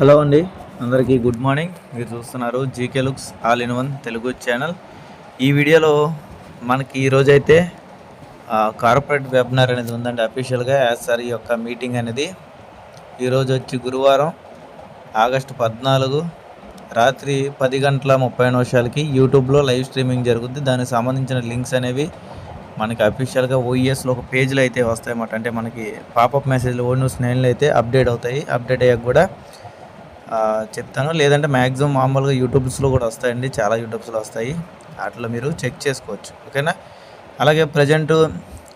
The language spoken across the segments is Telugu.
హలో అండి అందరికీ గుడ్ మార్నింగ్. మీరు చూస్తున్నారు GK looks all in one Telugu channel. ఈ వీడియోలో మనకి ఈరోజైతే కార్పొరేట్ వెబినార్ అనేది ఉందండి అఫీషియల్గా యాజ్ ఈ యొక్క మీటింగ్ అనేది. ఈరోజు వచ్చి గురువారం ఆగస్టు పద్నాలుగు రాత్రి పది గంటల ముప్పై నిమిషాలకి యూట్యూబ్లో లైవ్ స్ట్రీమింగ్ జరుగుద్ది. దానికి సంబంధించిన లింక్స్ అనేవి మనకి అఫీషియల్గా ఓఈఎస్లో ఒక పేజ్లో అయితే వస్తాయన్నమాట. అంటే మనకి పాపప్ మెసేజ్లు ఓ న్యూస్ నైన్లో అయితే అప్డేట్ అవుతాయి. అప్డేట్ అయ్యాక కూడా చెప్తాను. లేదంటే మ్యాక్సిమం మామూలుగా యూట్యూబ్స్లో కూడా వస్తాయండి. చాలా యూట్యూబ్స్లో వస్తాయి. వాటిలో మీరు చెక్ చేసుకోవచ్చు. ఓకేనా? అలాగే ప్రజెంట్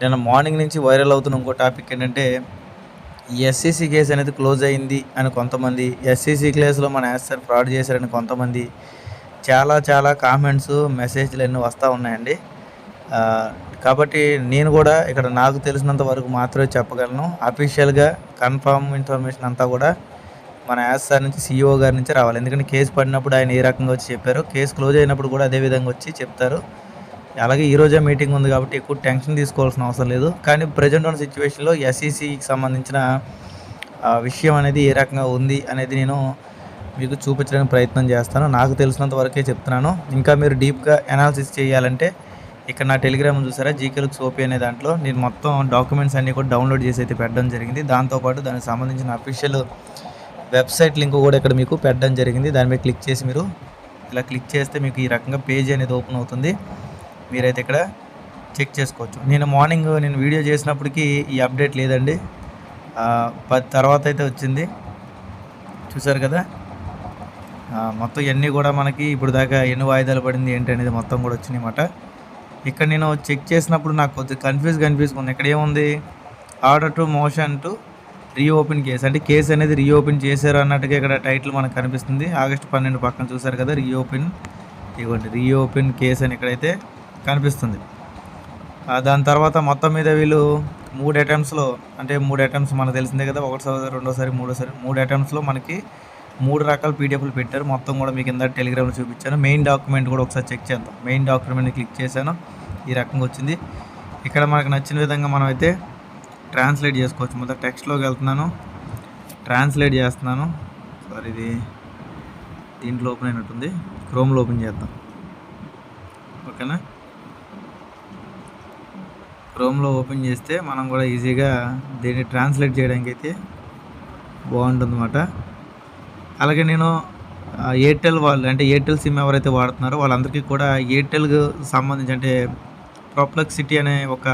నేను మార్నింగ్ నుంచి వైరల్ అవుతున్న ఇంకో టాపిక్ ఏంటంటే ఎస్సీసీ కేసు అనేది క్లోజ్ అయింది అని కొంతమంది ఎస్సీసీ కేసులో మన యాస్టర్ ఫ్రాడ్ చేశారని కొంతమంది చాలా చాలా కామెంట్స్ మెసేజ్లు అన్నీ వస్తూ ఉన్నాయండి. కాబట్టి నేను కూడా ఇక్కడ నాకు తెలిసినంత వరకు మాత్రమే చెప్పగలను. అఫీషియల్గా కన్ఫర్మ్ ఇన్ఫర్మేషన్ అంతా కూడా మన యాస్ సార్ నుంచి సీఈఓ గారి నుంచి రావాలి. ఎందుకంటే కేసు పడినప్పుడు ఆయన ఏ రకంగా వచ్చి చెప్పారు కేసు క్లోజ్ అయినప్పుడు కూడా అదే విధంగా వచ్చి చెప్తారు. అలాగే ఈరోజే మీటింగ్ ఉంది కాబట్టి ఎక్కువ టెన్షన్ తీసుకోవాల్సిన అవసరం లేదు. కానీ ప్రజెంట్ ఉన్న సిచ్యువేషన్లో ఎస్ఈసికి సంబంధించిన ఆ, విషయం అనేది ఏ రకంగా ఉంది అనేది నేను మీకు చూపించడానికి ప్రయత్నం చేస్తాను. నాకు తెలిసినంత వరకే చెప్తున్నాను. ఇంకా మీరు డీప్గా అనాలిసిస్ చేయాలంటే ఇక్కడ నా టెలిగ్రామ్ చూసారా? జీకేలుక్స్ సోపి అనే దాంట్లో నేను మొత్తం డాక్యుమెంట్స్ అన్నీ కూడా డౌన్లోడ్ చేసి అయితే పెట్టడం జరిగింది. దాంతోపాటు దానికి సంబంధించిన అఫీషియల్ వెబ్సైట్ లింక్ కూడా ఇక్కడ మీకు పెట్టడం జరిగింది. దాని మీద క్లిక్ చేసి మీరు ఇలా క్లిక్ చేస్తే మీకు ఈ రకంగా పేజ్ అనేది ఓపెన్ అవుతుంది. మీరైతే ఇక్కడ చెక్ చేసుకోవచ్చు. నేను మార్నింగ్ నేను వీడియో చేసినప్పటికీ ఈ అప్డేట్ లేదండి. పది తర్వాత అయితే వచ్చింది. చూసారు కదా? మొత్తం ఇవన్నీ కూడా మనకి ఇప్పుడు దాకా ఎన్ని వాయిదాలు పడింది ఏంటి అనేది మొత్తం కూడా వచ్చినాయి అన్నమాట. ఇక్కడ నేను చెక్ చేసినప్పుడు నాకు కొద్దిగా కన్ఫ్యూజ్ కన్ఫ్యూజ్ ఉంది. ఇక్కడ ఏముంది? Order to motion to reopen case. అంటే కేసు అనేది రీఓపెన్ చేశారు అన్నట్టుగా ఇక్కడ టైటిల్ మనకు కనిపిస్తుంది. ఆగస్టు పన్నెండు పక్కన చూసారు కదా రీఓపెన్ ఇవ్వండి. రీఓపెన్ కేసు అని ఇక్కడైతే కనిపిస్తుంది. దాని తర్వాత మొత్తం మీద వీళ్ళు మూడు అటెంప్ట్స్లో అంటే మూడు అటెంప్ట్స్ మనకు తెలిసిందే కదా ఒకటిసారి రెండోసారి మూడోసారి మూడు అటెంప్ట్స్లో మనకి మూడు రకాల పీడిఎఫ్లు పెట్టారు. మొత్తం కూడా మీకు కింద టెలిగ్రామ్లో చూపించాను. మెయిన్ డాక్యుమెంట్ కూడా ఒకసారి చెక్ చేద్దాం. మెయిన్ డాక్యుమెంట్ని క్లిక్ చేశాను. ఈ రకంగా వచ్చింది. ఇక్కడ మనకు నచ్చిన విధంగా మనం అయితే ట్రాన్స్లేట్ చేసుకోవచ్చు. మొదట టెక్స్ట్లోకి వెళ్తున్నాను. ట్రాన్స్లేట్ చేస్తున్నాను. సారీ ఇది దీంట్లో ఓపెన్ అయినట్టుంది. క్రోమ్లో ఓపెన్ చేద్దాం. ఓకేనా? క్రోమ్లో ఓపెన్ చేస్తే మనం కూడా ఈజీగా దీన్ని ట్రాన్స్లేట్ చేయడానికి అయితే బాగుంటుందన్నమాట. అలాగే నేను ఎయిర్టెల్ వాళ్ళు అంటే ఎయిర్టెల్ సిమ్ ఎవరైతే వాడుతున్నారో వాళ్ళందరికీ కూడా ఎయిర్టెల్కి సంబంధించి అంటే ప్రొప్లెక్సిటీ అనే ఒక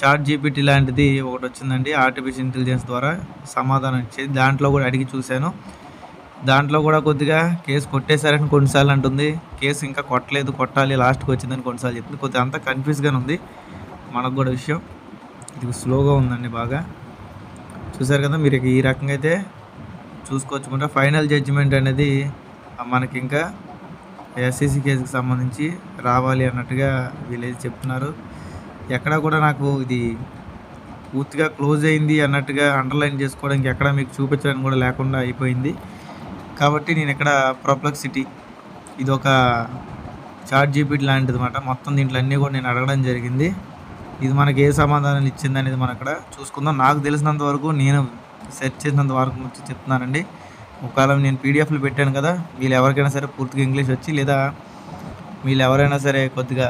చాట్ జీపీటీ లాంటిది ఒకటి వచ్చిందండి ఆర్టిఫిషియల్ ఇంటెలిజెన్స్ ద్వారా సమాధానం ఇచ్చేది. దాంట్లో కూడా అడిగి చూశాను. దాంట్లో కూడా కొద్దిగా కేసు కొట్టేశారని కొన్నిసార్లు అంటుంది. కేసు ఇంకా కొట్టలేదు కొట్టాలి లాస్ట్కి వచ్చిందని కొన్నిసార్లు చెప్తుంది. కొద్దిగా అంతా కన్ఫ్యూజ్గానే ఉంది. మనకు కూడా విషయం. ఇది స్లోగా ఉందండి బాగా. చూసారు కదా మీరు ఈ రకంగా అయితే చూసుకోవచ్చుకుంటే ఫైనల్ జడ్జిమెంట్ అనేది మనకి ఇంకా ఎస్సీసీ కేసుకి సంబంధించి రావాలి అన్నట్టుగా వీళ్ళైతే చెప్తున్నారు. ఎక్కడ కూడా నాకు ఇది పూర్తిగా క్లోజ్ అయింది అన్నట్టుగా అండర్లైన్ చేసుకోవడానికి ఎక్కడ మీకు చూపించడానికి కూడా లేకుండా అయిపోయింది. కాబట్టి నేను ఇక్కడ ప్రొప్లెక్సిటీ ఇది ఒక చాట్ జీపీటీ లాంటిది అనమాట మొత్తం దీంట్లో అన్నీ కూడా నేను అడగడం జరిగింది. ఇది మనకి ఏ సమాధానాలు ఇచ్చింది అనేది మనం అక్కడ చూసుకుందాం. నాకు తెలిసినంత వరకు నేను సెర్చ్ చేసినంత వరకు వచ్చి చెప్తున్నానండి. ఒకవేళ నేను పీడిఎఫ్లు పెట్టాను కదా వీళ్ళు ఎవరికైనా సరే పూర్తిగా ఇంగ్లీష్ వచ్చి లేదా వీళ్ళు ఎవరైనా సరే కొద్దిగా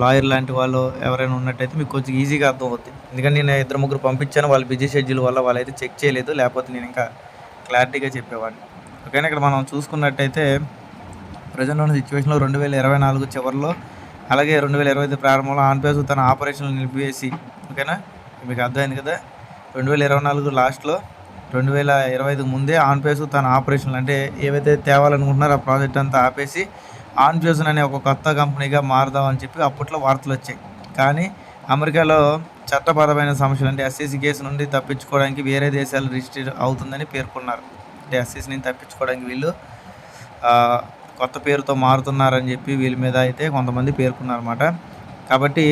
లాయర్ లాంటి వాళ్ళు ఎవరైనా ఉన్నట్టయితే మీకు కొంచెం ఈజీగా అర్థం అవుతుంది ఎందుకంటే నేను ఇద్దరు ముగ్గురు పంపించాను వాళ్ళ బిజీ షెడ్యూల్ వల్ల వాళ్ళైతే చెక్ చేయలేదు లేకపోతే నేను ఇంకా క్లారిటీగా చెప్పేవాడిని. ఓకేనా ఇక్కడ మనం చూసుకున్నట్టయితే ప్రజెంట్ ఉన్న సిచ్యువేషన్లో రెండు వేల ఇరవై నాలుగు చివరిలో అలాగే రెండు వేల ఇరవై ఐదు ప్రారంభంలో ఆన్పేస్ తన ఆపరేషన్లు నిలిపివేసి ఓకేనా మీకు అర్థమైంది కదా? రెండు వేల ఇరవై నాలుగు లాస్ట్లో రెండు వేల ఇరవై ఐదు ముందే ఆన్పేస్ తన ఆపరేషన్లు అంటే ఏవైతే తేవాలనుకుంటున్నారో ఆ ప్రాజెక్ట్ అంతా ఆపేసి ఆన్పేస్ అనే ఒక కొత్త కంపెనీగా మారుదామని చెప్పి అప్పట్లో వార్తలు వచ్చాయి. కానీ అమెరికాలో చట్టపరమైన సమస్యలు అంటే ఎస్సీసీ కేసు నుండి తప్పించుకోవడానికి వేరే దేశాలు రిజిస్టర్ అవుతుందని పేర్కొన్నారు. అంటే ఎస్సీసీ నుంచి తప్పించుకోవడానికి వీళ్ళు కొత్త పేరుతో మారుతున్నారని చెప్పి వీళ్ళ మీద అయితే కొంతమంది పేర్కొన్నారన్నమాట. కాబట్టి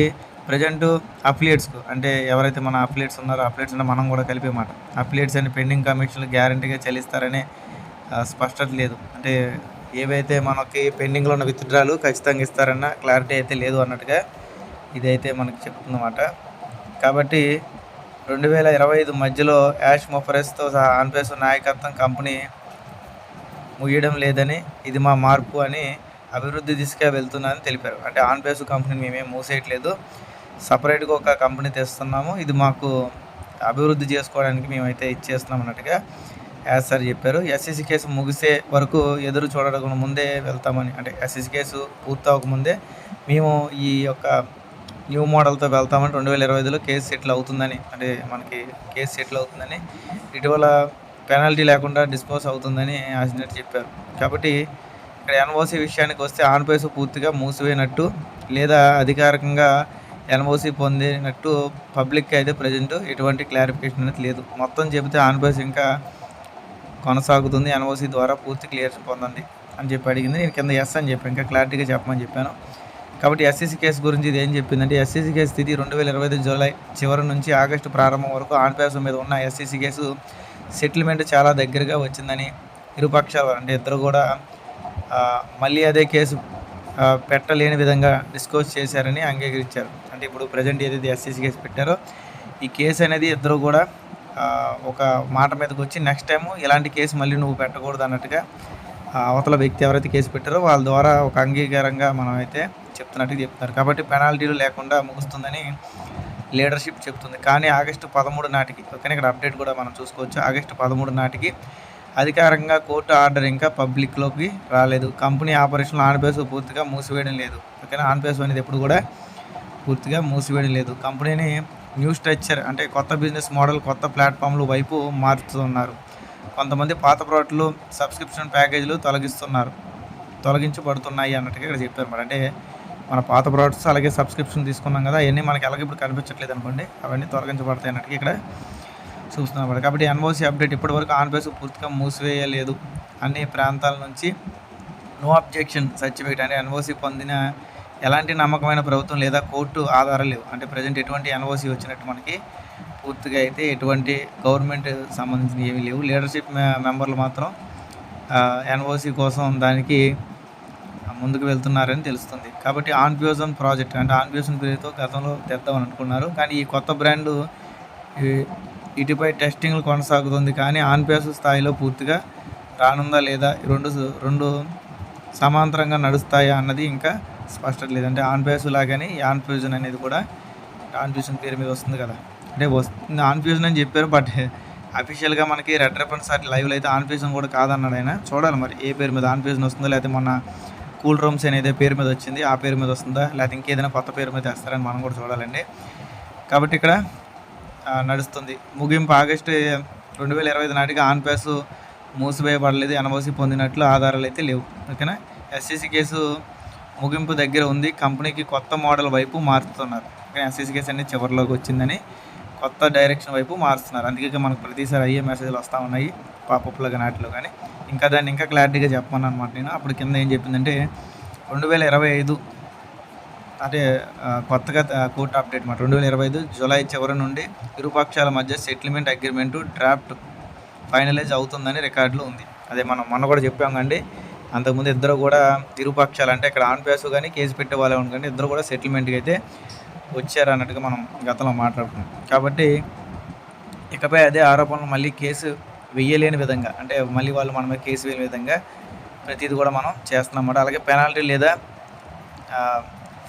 ప్రజెంట్ అఫిలియేట్స్కు అంటే ఎవరైతే మన అఫిలియేట్స్ ఉన్నారో అఫిలియేట్స్ అంటే మనం కూడా కలిపేమాట అఫిలియేట్స్ అని పెండింగ్ కమిషన్లు గ్యారంటీగా చెల్లిస్తారనే స్పష్టత లేదు. అంటే ఏవైతే మనకి పెండింగ్లో ఉన్న విత్డ్రాలు ఖచ్చితంగా ఇస్తారన్న క్లారిటీ అయితే లేదు అన్నట్టుగా ఇదైతే మనకి చెప్తుందన్నమాట. కాబట్టి రెండు వేల ఇరవై ఐదు మధ్యలో యాష్ మొఫరెస్తో సహా ఆన్పేస్ నాయకత్వం కంపెనీ ముగియడం లేదని ఇది మా మార్పు అని అభివృద్ధి దిశగా వెళ్తుందని తెలిపారు. అంటే ఆన్పేస్ కంపెనీని మేమేం మూసేయట్లేదు. సపరేట్గా ఒక కంపెనీ తెస్తున్నాము. ఇది మాకు అభివృద్ధి చేసుకోవడానికి మేమైతే ఇచ్చేస్తున్నాం అన్నట్టుగా సార్ చెప్పారు. ఎస్ఎస్సి కేసు ముగిసే వరకు ఎదురు చూడకుండా ముందే వెళ్తామని అంటే ఎస్ఎస్సి కేసు పూర్తవకముందే మేము ఈ యొక్క న్యూ మోడల్తో వెళ్తామని రెండు వేల ఇరవై ఐదులో కేసు సెటిల్ అవుతుందని అంటే మనకి కేసు సెటిల్ అవుతుందని ఇటీవల పెనాల్టీ లేకుండా డిస్పోజ్ అవుతుందని ఆశినట్టు చెప్పారు. కాబట్టి ఇక్కడ ఎన్ఓసి విషయానికి వస్తే ఆన్పేస్ పూర్తిగా మూసివేయనట్టు లేదా అధికారికంగా ఎన్ఓసి పొందినట్టు పబ్లిక్ అయితే ప్రజెంట్ ఎటువంటి క్లారిఫికేషన్ అనేది లేదు. మొత్తం చెబితే ఆన్పేస్ ఇంకా కొనసాగుతుంది. ఎన్ఓసి ద్వారా పూర్తి క్లియర్ పొందండి అని చెప్పి అడిగింది. నేను కింద ఎస్ అని చెప్పాను. ఇంకా క్లారిటీగా చెప్పమని చెప్పాను. కాబట్టి ఎస్సీసీ కేసు గురించి ఇది ఏం చెప్పిందంటే ఎస్సీసీ కేసు స్థితి రెండు వేల ఇరవై ఐదు జూలై చివరి నుంచి ఆగస్టు ప్రారంభం వరకు ఆంధ్రప్రదేశ్ మీద ఉన్న ఎస్సీసీ కేసు సెటిల్మెంట్ చాలా దగ్గరగా వచ్చిందని ఇరుపక్షాలు అంటే ఇద్దరు కూడా మళ్ళీ అదే కేసు పెట్టలేని విధంగా డిస్కోస్ చేశారని అంగీకరించారు. అంటే ఇప్పుడు ప్రజెంట్ ఏదైతే ఎస్సీసీ కేసు పెట్టారో ఈ కేసు అనేది ఇద్దరు కూడా ఒక మాట మీదకి వచ్చి నెక్స్ట్ టైం ఇలాంటి కేసు మళ్ళీ నువ్వు పెట్టకూడదు అన్నట్టుగా అవతల వ్యక్తి ఎవరైతే కేసు పెట్టారో వాళ్ళ ద్వారా ఒక అంగీకారంగా మనం అయితే చెప్తున్నట్టుగా చెప్తున్నారు. కాబట్టి పెనాల్టీలు లేకుండా ముగుస్తుందని లీడర్షిప్ చెప్తుంది. కానీ ఆగస్టు పదమూడు నాటికి ఓకేనా? ఇక్కడ అప్డేట్ కూడా మనం చూసుకోవచ్చు. ఆగస్టు పదమూడు నాటికి అధికారంగా కోర్టు ఆర్డర్ ఇంకా పబ్లిక్లోకి రాలేదు. కంపెనీ ఆపరేషన్లు ఆన్పేస్ పూర్తిగా మూసివేయడం లేదు. ఓకేనా? ఆన్పేస్ అనేది ఎప్పుడు కూడా పూర్తిగా మూసివేయడం లేదు. కంపెనీని న్యూ స్ట్రక్చర్ అంటే కొత్త బిజినెస్ మోడల్ కొత్త ప్లాట్ఫామ్లు వైపు మారుతున్నారు. కొంతమంది పాత ప్రోడక్ట్లు సబ్స్క్రిప్షన్ ప్యాకేజీలు తొలగిస్తున్నారు. తొలగించబడుతున్నాయి అన్నట్టుగా ఇక్కడ చెప్పారు మరి. అంటే మన పాత ప్రోడక్ట్స్ అలాగే సబ్స్క్రిప్షన్ తీసుకున్నాం కదా అవన్నీ మనకి అలాగే ఇప్పుడు కనిపించట్లేదు అనుకోండి అవన్నీ తొలగించబడతాయి అన్నట్టుగా ఇక్కడ చూస్తున్నాం కాబట్టి ఎన్ఓసి అప్డేట్ ఇప్పటివరకు ఆన్పేస్ పూర్తిగా మూసివేయలేదు. అన్ని ప్రాంతాల నుంచి నో అబ్జెక్షన్ సర్టిఫికేట్ అంటే ఎన్ఓసి పొందిన ఎలాంటి నమ్మకమైన ప్రభుత్వం లేదా కోర్టు ఆధారాలు లేవు. అంటే ప్రజెంట్ ఎటువంటి ఎన్ఓసి వచ్చినట్టు మనకి పూర్తిగా అయితే ఎటువంటి గవర్నమెంట్ సంబంధించిన ఏమీ లేవు. లీడర్షిప్ మెంబర్లు మాత్రం ఎన్ఓసి కోసం దానికి ముందుకు వెళ్తున్నారని తెలుస్తుంది. కాబట్టి ఆన్ఫ్యూజన్ ప్రాజెక్ట్ అంటే ఆన్ఫ్యూజన్ పేరుతో గతంలో తెద్దామని అనుకున్నారు. కానీ ఈ కొత్త బ్రాండ్ ఇటుపై టెస్టింగ్లు కొనసాగుతుంది. కానీ ఆన్ఫ్యూజ్ స్థాయిలో పూర్తిగా రానుందా లేదా రెండు రెండు సమాంతరంగా నడుస్తాయా అన్నది ఇంకా స్పష్టత లేదు అంటే ఆన్పేస్ లాగానే ఆన్ ఆన్ఫ్యూజన్ అనేది కూడా ఆన్ఫ్యూజన్ పేరు మీద వస్తుంది కదా. అంటే వస్తుంది ఆన్ఫ్యూజన్ అని చెప్పారు బట్ అఫీషియల్గా మనకి రెడ్ రెపన్ సార్ లైవ్లో అయితే ఆన్ఫ్యూజన్ కూడా కాదన్నాడు ఆయన. చూడాలి మరి ఏ పేరు మీద ఆన్ఫ్యూజన్ వస్తుందో లేకపోతే మొన్న కూల్ రూమ్స్ అనేది పేరు మీద వచ్చింది ఆ పేరు మీద వస్తుందా లేకపోతే ఇంకేదైనా కొత్త పేరు మీద వేస్తారని మనం కూడా చూడాలండి. కాబట్టి ఇక్కడ నడుస్తుంది. ముగింపు ఆగస్టు రెండు వేల ఇరవై ఐదు నాటికి ఆన్ ప్యాస్ మూసివేయబడలేదు ఎనభోసి పొందినట్లు ఆధారాలు అయితే లేవు. ఓకేనా? ఎస్సీసీ కేసు ముగింపు దగ్గర ఉంది. కంపెనీకి కొత్త మోడల్ వైపు మారుతున్నారు. ఎస్ఎస్ కేసు అనేది చివరిలోకి వచ్చిందని కొత్త డైరెక్షన్ వైపు మారుస్తున్నారు. అందుకే మనకు ప్రతిసారి అయ్యే మెసేజ్లు వస్తూ ఉన్నాయి పాపప్లో కానీ వాటిలో కానీ. ఇంకా దాన్ని ఇంకా క్లారిటీగా చెప్పమని అనమాట నేను. అప్పుడు కింద ఏం చెప్పిందంటే రెండు వేల ఇరవై ఐదు అంటే కొత్తగా కోర్టు అప్డేట్ మాట. రెండు వేల ఇరవై ఐదు జూలై చివరి నుండి ఇరుపక్షాల మధ్య సెటిల్మెంట్ అగ్రిమెంటు డ్రాఫ్ట్ ఫైనలైజ్ అవుతుందని రికార్డులో ఉంది. అదే మనం మొన్న కూడా చెప్పాం కండి అంతకుముందు ఇద్దరు కూడా ఇరుపక్షాలు అంటే ఇక్కడ ఆన్పేసు కానీ కేసు పెట్టే వాళ్ళే కానీ ఇద్దరు కూడా సెటిల్మెంట్కి అయితే వచ్చారు అన్నట్టుగా మనం గతంలో మాట్లాడుకున్నాం. కాబట్టి ఇకపై అదే ఆరోపణలు మళ్ళీ కేసు వెయ్యలేని విధంగా అంటే మళ్ళీ వాళ్ళు మన మీద కేసు వేయని విధంగా ప్రతిదీ కూడా మనం చేస్తున్నాం అన్నమాట అలాగే పెనాల్టీ లేదా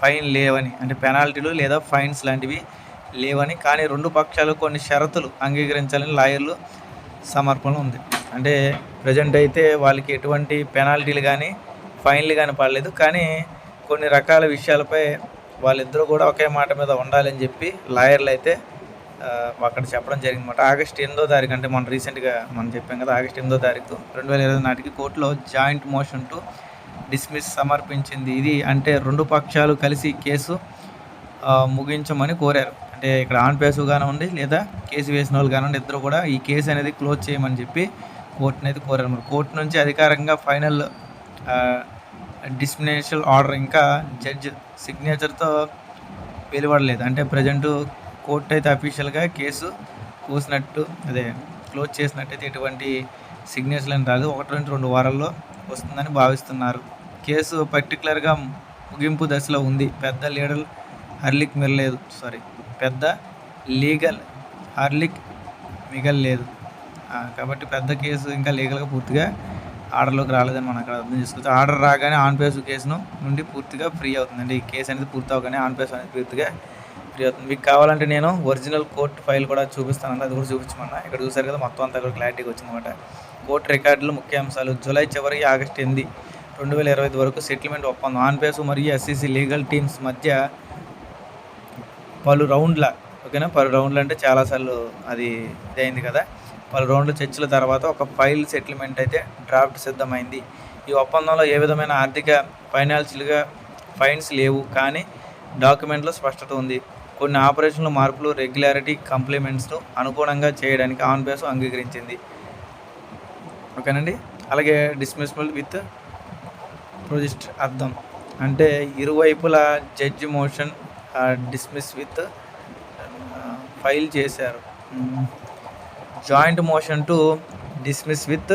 ఫైన్ లేవని అంటే పెనాల్టీలు లేదా ఫైన్స్ లాంటివి లేవని కానీ రెండు పక్షాలు కొన్ని షరతులు అంగీకరించాలని లాయర్లు సమర్పణ ఉంది. అంటే ప్రజెంట్ అయితే వాళ్ళకి ఎటువంటి పెనాల్టీలు కానీ ఫైన్లు కానీ పడలేదు. కానీ కొన్ని రకాల విషయాలపై వాళ్ళిద్దరూ కూడా ఒకే మాట మీద ఉండాలని చెప్పి లాయర్లు అయితే అక్కడ చెప్పడం జరిగిందన్నమాట. ఆగస్ట్ ఎనిమిదో తారీఖు అంటే మనం రీసెంట్గా మనం చెప్పాం కదా ఆగస్ట్ ఎనిమిదో తారీఖు రెండు వేల ఇరవై నాటికి కోర్టులో జాయింట్ మోషన్ టు డిస్మిస్ సమర్పించింది. ఇది అంటే రెండు పక్షాలు కలిసి కేసు ముగించమని కోరారు. అంటే ఇక్కడ ఆన్ పేసు కానివ్వండి లేదా కేసు వేసిన వాళ్ళు కానివ్వండి ఇద్దరు కూడా ఈ కేసు అనేది క్లోజ్ చేయమని చెప్పి కోర్టుని అయితే కోరారు. మరి కోర్టు నుంచి అధికారికంగా ఫైనల్ డిస్మినేషన్ ఆర్డర్ ఇంకా జడ్జ్ సిగ్నేచర్తో వెలువడలేదు. అంటే ప్రజెంట్ కోర్టు అయితే అఫీషియల్గా కేసు కూసినట్టు అదే క్లోజ్ చేసినట్టయితే ఎటువంటి సిగ్నేచర్లు అని రాదు. ఒకటి రెండు రెండు వారాల్లో వస్తుందని భావిస్తున్నారు. కేసు పర్టికులర్గా ముగింపు దశలో ఉంది. పెద్ద లీడర్ హర్లిక్ మిగలేదు సారీ పెద్ద లీగల్ హార్లిక్ మిగలలేదు. కాబట్టి పెద్ద కేసు ఇంకా లీగల్గా పూర్తిగా ఆర్డర్లోకి రాలేదని మనం అక్కడ అర్థం చేసుకోవచ్చు ఆర్డర్ రాగానే ఆన్ పేస్ కేసును నుండి పూర్తిగా ఫ్రీ అవుతుందండి. ఈ కేసు అనేది పూర్తి అవగానే ఆన్ పేస్ అనేది పూర్తిగా ఫ్రీ అవుతుంది. మీకు కావాలంటే నేను ఒరిజినల్ కోర్ట్ ఫైల్ కూడా చూపిస్తానండి. అది కూడా చూపించమన్నా. ఇక్కడ చూసారు కదా మొత్తం అంతా కూడా క్లారిటీగా వచ్చిందన్నమాట. కోర్టు రికార్డులు ముఖ్య అంశాలు. జూలై చివరి ఆగస్టు ఎనిమిది రెండు వేల ఇరవై ఐదు వరకు సెటిల్మెంట్ ఒప్పందం. ఆన్ పేసు మరియు ఎస్సీసీ లీగల్ టీమ్స్ మధ్య పలు రౌండ్ల ఓకేనా పలు రౌండ్లు అంటే చాలాసార్లు అది ఇదైంది కదా. పలు రౌండ్ల చర్చల తర్వాత ఒక ఫైల్ సెటిల్మెంట్ అయితే డ్రాఫ్ట్ సిద్ధమైంది. ఈ ఒప్పందంలో ఏ విధమైన ఆర్థిక ఫైనాన్షియల్గా ఫైన్స్ లేవు కానీ డాక్యుమెంట్లో స్పష్టత ఉంది. కొన్ని ఆపరేషన్లు మార్పులు రెగ్యులారిటీ కంప్లిమెంట్స్ను అనుగుణంగా చేయడానికి ఆన్ బేస్ అంగీకరించింది. ఓకేనండి? అలాగే డిస్మిస్బుల్ విత్ ప్రొజెస్ట్ అర్థం. అంటే ఇరువైపుల judge motion dismiss with file చేశారు. Joint motion to dismiss with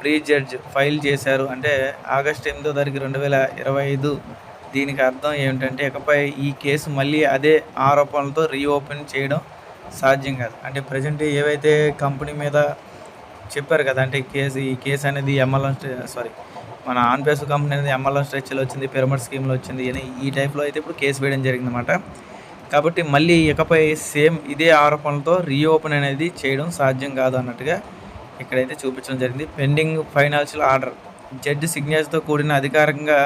prejudice file చేశారు. అంటే ఆగస్టు ఎనిమిదో తారీఖు రెండు వేల ఇరవై ఐదు దీనికి అర్థం ఏమిటంటే ఇకపై ఈ కేసు మళ్ళీ అదే ఆరోపణలతో రీఓపెన్ చేయడం సాధ్యం కాదు. అంటే ప్రజెంట్ ఏవైతే కంపెనీ మీద చెప్పారు కదా అంటే కేసు ఈ కేసు అనేది ఎంఎల్ఎం సారీ మన ఆన్పేస్ కంపెనీ అనేది ఎంఎల్ఎం స్ట్రెచ్లో వచ్చింది పిరమిడ్ స్కీమ్లో వచ్చింది అని ఈ టైప్లో అయితే ఇప్పుడు కేసు వేయడం జరిగిందన్నమాట. కాబట్టి మళ్ళీ ఇకపై సేమ్ ఇదే ఆరోపణలతో రీఓపెన్ అనేది చేయడం సాధ్యం కాదు అన్నట్టుగా ఇక్కడైతే చూపించడం జరిగింది. Pending financial order. జడ్జి సిగ్నేచర్తో కూడిన అధికారికంగా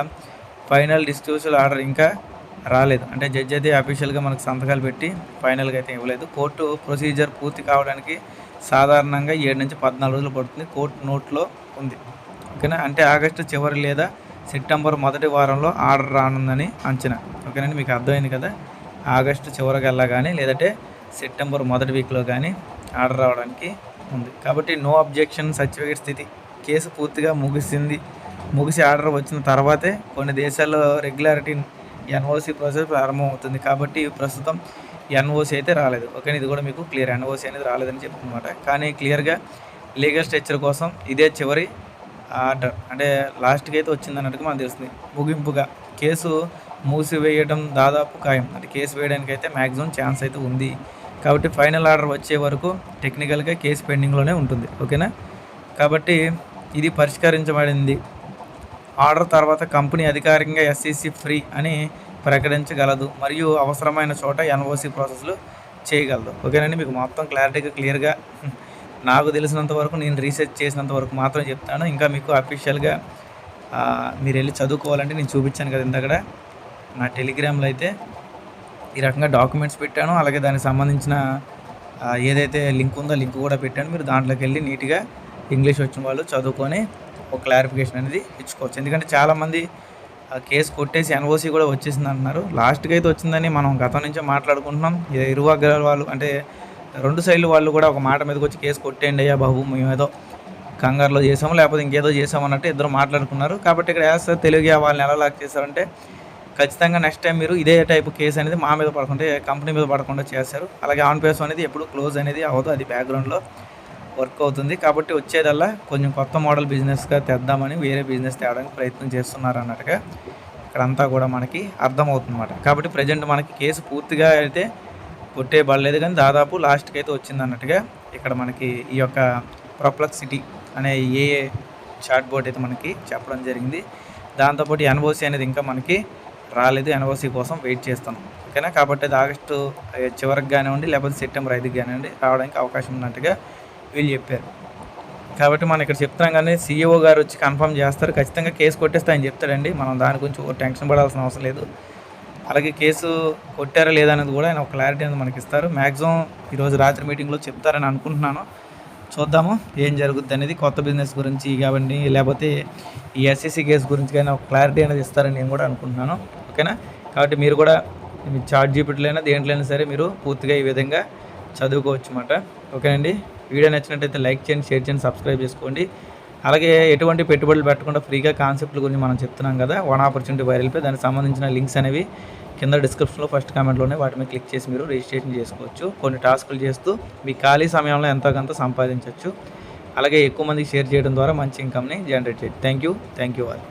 ఫైనల్ డిస్ట్రిబ్యూషన్ ఆర్డర్ ఇంకా రాలేదు. అంటే జడ్జి అయితే అఫీషియల్గా మనకు సంతకాలు పెట్టి ఫైనల్గా అయితే ఇవ్వలేదు. కోర్టు ప్రొసీజర్ పూర్తి కావడానికి సాధారణంగా ఏడు నుంచి పద్నాలుగు రోజులు పడుతుంది. కోర్టు నోట్లో ఉంది. ఓకేనా? అంటే ఆగస్టు చివరి లేదా సెప్టెంబర్ మొదటి వారంలో ఆర్డర్ రానుందని అంచనా. ఓకేనండి? మీకు అర్థమైంది కదా? ఆగస్టు చివరికల్లా కానీ లేదంటే సెప్టెంబర్ మొదటి వీక్లో కానీ ఆర్డర్ రావడానికి ఉంది. కాబట్టి నో అబ్జెక్షన్ సర్టిఫికేట్ స్థితి. కేసు పూర్తిగా ముగిసింది. ముగిసి ఆర్డర్ వచ్చిన తర్వాతే కొన్ని దేశాల్లో రెగ్యులారిటీ ఎన్ఓసి ప్రాసెస్ ప్రారంభమవుతుంది. కాబట్టి ప్రస్తుతం ఎన్ఓసి అయితే రాలేదు. ఓకే ఇది కూడా మీకు క్లియర్ ఎన్ఓసి అనేది రాలేదని చెప్తున్నమాట కానీ క్లియర్గా లీగల్ స్ట్రక్చర్ కోసం ఇదే చివరి ఆర్డర్. అంటే లాస్ట్కి అయితే వచ్చింది అన్నట్టుగా మనకు తెలుస్తుంది. ముగింపుగా కేసు మూసివేయడం దాదాపు ఖాయం. అంటే కేసు వేయడానికి అయితే మ్యాక్సిమం ఛాన్స్ అయితే ఉంది. కాబట్టి ఫైనల్ ఆర్డర్ వచ్చే వరకు టెక్నికల్గా కేసు పెండింగ్లోనే ఉంటుంది. ఓకేనా? కాబట్టి ఇది పరిష్కరించబడింది. ఆర్డర్ తర్వాత కంపెనీ అధికారికంగా ఎస్సీసీ ఫ్రీ అని ప్రకటించగలదు. మరియు అవసరమైన చోట ఎన్ఓసి ప్రాసెస్లు చేయగలదు. ఓకేనండి మీకు మొత్తం క్లారిటీగా క్లియర్గా నాకు తెలిసినంత వరకు నేను రీసెర్చ్ చేసినంత వరకు మాత్రం చెప్తాను. ఇంకా మీకు అఫీషియల్గా మీరు వెళ్ళి చదువుకోవాలంటే నేను చూపించాను కదా ఇంతకడ నా టెలిగ్రామ్లో అయితే ఈ రకంగా డాక్యుమెంట్స్ పెట్టాను. అలాగే దానికి సంబంధించిన ఏదైతే లింక్ ఉందో లింక్ కూడా పెట్టాను. మీరు దాంట్లోకి వెళ్ళి నీట్గా ఇంగ్లీష్ వచ్చిన వాళ్ళు చదువుకొని ఒక క్లారిఫికేషన్ అనేది ఇచ్చుకోవచ్చు. ఎందుకంటే చాలామంది ఆ కేసు కొట్టేసి ఎన్ఓసి కూడా వచ్చేసింది అంటున్నారు. లాస్ట్కి అయితే వచ్చిందని మనం గతం నుంచే మాట్లాడుకుంటున్నాం. ఇరు వర్గాల వాళ్ళు అంటే రెండు సైడ్లు వాళ్ళు కూడా ఒక మాట మీదకి వచ్చి కేసు కొట్టేయండి అయ్యా బాబు మేము ఏదో కంగారులో చేసాము లేకపోతే ఇంకేదో చేసాము అన్నట్టు ఇద్దరు మాట్లాడుకున్నారు. కాబట్టి ఇక్కడ వేస్తారు తెలుగు వాళ్ళని ఎలా లాక్ చేశారంటే ఖచ్చితంగా నెక్స్ట్ టైం మీరు ఇదే టైప్ కేసు అనేది మా మీద పడకుండా కంపెనీ మీద పడకుండా చేస్తారు. అలాగే ఆన్ పేస్ అనేది ఎప్పుడు క్లోజ్ అనేది అవ్వదు అది బ్యాక్గ్రౌండ్లో వర్క్ అవుతుంది. కాబట్టి వచ్చేదల్లా కొంచెం కొత్త మోడల్ బిజినెస్గా తెద్దామని వేరే బిజినెస్ తేవడానికి ప్రయత్నం చేస్తున్నారు అన్నట్టుగా ఇక్కడంతా కూడా మనకి అర్థమవుతుందన్నమాట. కాబట్టి ప్రజెంట్ మనకి కేసు పూర్తిగా అయితే కొట్టేయబడలేదు కానీ దాదాపు లాస్ట్కి అయితే వచ్చింది అన్నట్టుగా ఇక్కడ మనకి ఈ యొక్క ప్రొప్లక్సిటీ అనే ఏ చాట్ బోర్డ్ అయితే మనకి చెప్పడం జరిగింది. దాంతోపాటు ఎన్ఓసి అనేది ఇంకా మనకి రాలేదు ఎన్ఓసి కోసం వెయిట్ చేస్తున్నాం ఓకేనా? కాబట్టి అది ఆగస్టు చివరికి కానివ్వండి లేకపోతే సెప్టెంబర్ ఐదుకి కానివ్వండి రావడానికి అవకాశం ఉన్నట్టుగా వీళ్ళు చెప్పారు. కాబట్టి మనం ఇక్కడ చెప్తున్నాం కానీ సీఈఓ గారు వచ్చి కన్ఫర్మ్ చేస్తారు. ఖచ్చితంగా కేసు కొట్టేస్తా అని చెప్తాడండి. మనం దాని గురించి టెన్షన్ పడాల్సిన అవసరం లేదు. అలాగే కేసు కొట్టారా లేదా అనేది కూడా ఆయన ఒక క్లారిటీ అనేది మనకి ఇస్తారు. మ్యాక్సిమం ఈరోజు రాత్రి మీటింగ్లో చెప్తారని అనుకుంటున్నాను. చూద్దాము ఏం జరుగుద్ది అనేది కొత్త బిజినెస్ గురించి కాబట్టి లేకపోతే ఈ ఎస్ఎస్సి కేసు గురించి కానీ ఒక క్లారిటీ అనేది ఇస్తారని నేను కూడా అనుకుంటున్నాను. ఓకేనా? కాబట్టి మీరు కూడా చార్ట్ జీపీటీలైనా దేంట్లైనా సరే మీరు పూర్తిగా ఈ విధంగా చదువుకోవచ్చు అన్నమాట ఓకేనండి? వీడియో నచ్చినట్టయితే లైక్ చేయండి షేర్ చేయండి సబ్స్క్రైబ్ చేసుకోండి. అలాగే ఎటువంటి పెట్టుబడులు పెట్టకుండా ఫ్రీగా కాన్సెప్ట్ల గురించి మనం చెప్తున్నాం కదా వన్ ఆపర్చునిటీ వైరల్పై దానికి సంబంధించిన లింక్స్ అనేవి కింద డిస్క్రిప్షన్లో ఫస్ట్ కామెంట్లోనే వాటి మీద క్లిక్ చేసి మీరు రిజిస్ట్రేషన్ చేసుకోవచ్చు. కొన్ని టాస్కులు చేస్తూ మీ ఖాళీ సమయంలో ఎంతో కొంత సంపాదించవచ్చు అలాగే ఎక్కువ మందికి షేర్ చేయడం ద్వారా మంచి ఇన్కమ్ని జనరేట్ చేయొచ్చు. Thank you thank you all.